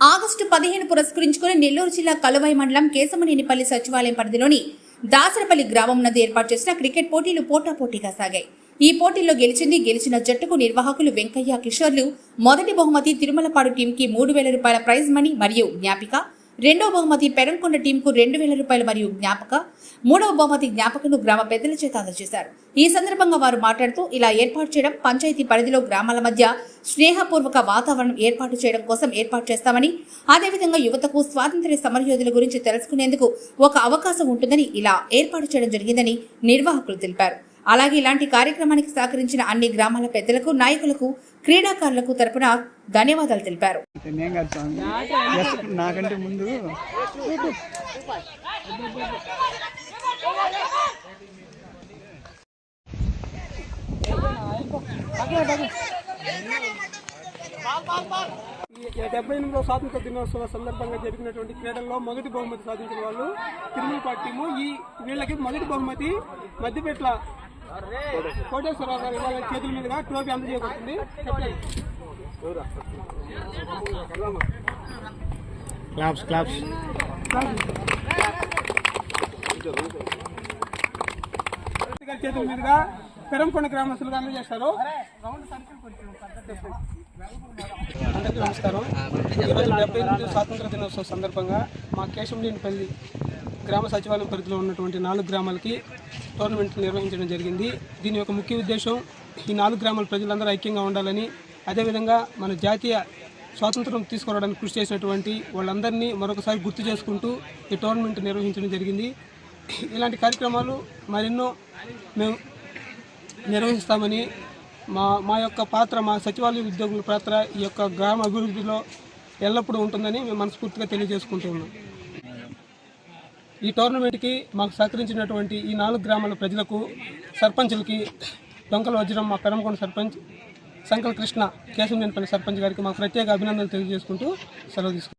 August పదిహేను పురస్కరించుకుని నెల్లూరు జిల్లా కలువై మండలం కేశమనేనిపల్లి సచివాలయం పరిధిలోని దాసరపల్లి గ్రామం నందు ఏర్పాటు చేసిన క్రికెట్ పోటీలు పోటాపోటీగా సాగాయి. ఈ పోటీల్లో గెలిచింది గెలిచిన జట్టుకు నిర్వాహకులు వెంకయ్య కిషోర్లు మొదటి బహుమతి తిరుమలపాడు టీంకి మూడు వేల రూపాయల ప్రైజ్ మనీ మరియు జ్ఞాపిక రెండో బహుమతి పెరంకొండ టీంకు రెండు వేల రూపాయలు మరియు జ్ఞాపక మూడవ బహుమతి జ్ఞాపకను గ్రామ పెద్దల చేత అందజేశారు. ఈ సందర్భంగా వారు మాట్లాడుతూ ఇలా ఏర్పాటు చేయడం పంచాయతీ పరిధిలో గ్రామాల మధ్య స్నేహపూర్వక వాతావరణం ఏర్పాటు చేయడం కోసం ఏర్పాటు చేస్తామని అదేవిధంగా యువతకు స్వాతంత్ర్య సమరయోధుల గురించి తెలుసుకునేందుకు ఒక అవకాశం ఉంటుందని ఇలా ఏర్పాటు చేయడం జరిగిందని నిర్వాహకులు తెలిపారు. అలాగే ఇలాంటి కార్యక్రమానికి సహకరించిన అన్ని గ్రామాల పెద్దలకు నాయకులకు క్రీడాకారులకు తరపున ధన్యవాదాలు తెలిపారు. నాకంటే ముందు డెబ్బై ఎనిమిదవ స్వాతంత్ర దినోత్సవ సందర్భంగా జరిగినటువంటి క్రీడల్లో మొదటి బహుమతి సాధించిన వాళ్ళు తిరుమలపాటి టీము. ఈ వీళ్ళకి మొదటి బహుమతి మధ్యపెట్ల కోటేశ్వరరావు గారి చేతుల మీదుగా ట్రోఫీ అందజేయబడుతుంది క్లాప్స్ క్లాప్స్ చేతుల మీదుగా పెరంకొండ గ్రామస్తులుగా అందజేస్తారు. అందరికీ నమస్కారం. ఈరోజు డెబ్బై ఎనిమిది స్వాతంత్ర దినోత్సవం సందర్భంగా మా కేశంలేనిపల్లి గ్రామ సచివాలయం పరిధిలో ఉన్నటువంటి నాలుగు గ్రామాలకి టోర్నమెంట్ నిర్వహించడం జరిగింది. దీని యొక్క ముఖ్య ఉద్దేశం ఈ నాలుగు గ్రామాల ప్రజలందరూ ఐక్యంగా ఉండాలని అదేవిధంగా మన జాతీయ స్వాతంత్రం తీసుకురావడానికి కృషి చేసినటువంటి వాళ్ళందరినీ మరొకసారి గుర్తు చేసుకుంటూ ఈ టోర్నమెంట్ నిర్వహించడం జరిగింది. ఇలాంటి కార్యక్రమాలు మరెన్నో మేము నిర్వహిస్తామని మా మా యొక్క పాత్ర మా సచివాలయ ఉద్యోగుల పాత్ర ఈ యొక్క గ్రామ అభివృద్ధిలో ఎల్లప్పుడూ ఉంటుందని మేము మనస్ఫూర్తిగా తెలియజేసుకుంటూ ఉన్నాం. ఈ టోర్నమెంట్కి మాకు సహకరించినటువంటి ఈ నాలుగు గ్రామాల ప్రజలకు సర్పంచులకి దొంగల వజ్రం మా పెరంకొండ సర్పంచ్ సంకల్ కృష్ణ కేశవనేనిపల్లి సర్పంచ్ గారికి మాకు ప్రత్యేక అభినందనలు తెలియజేసుకుంటూ సెలవు తీసుకుంటాం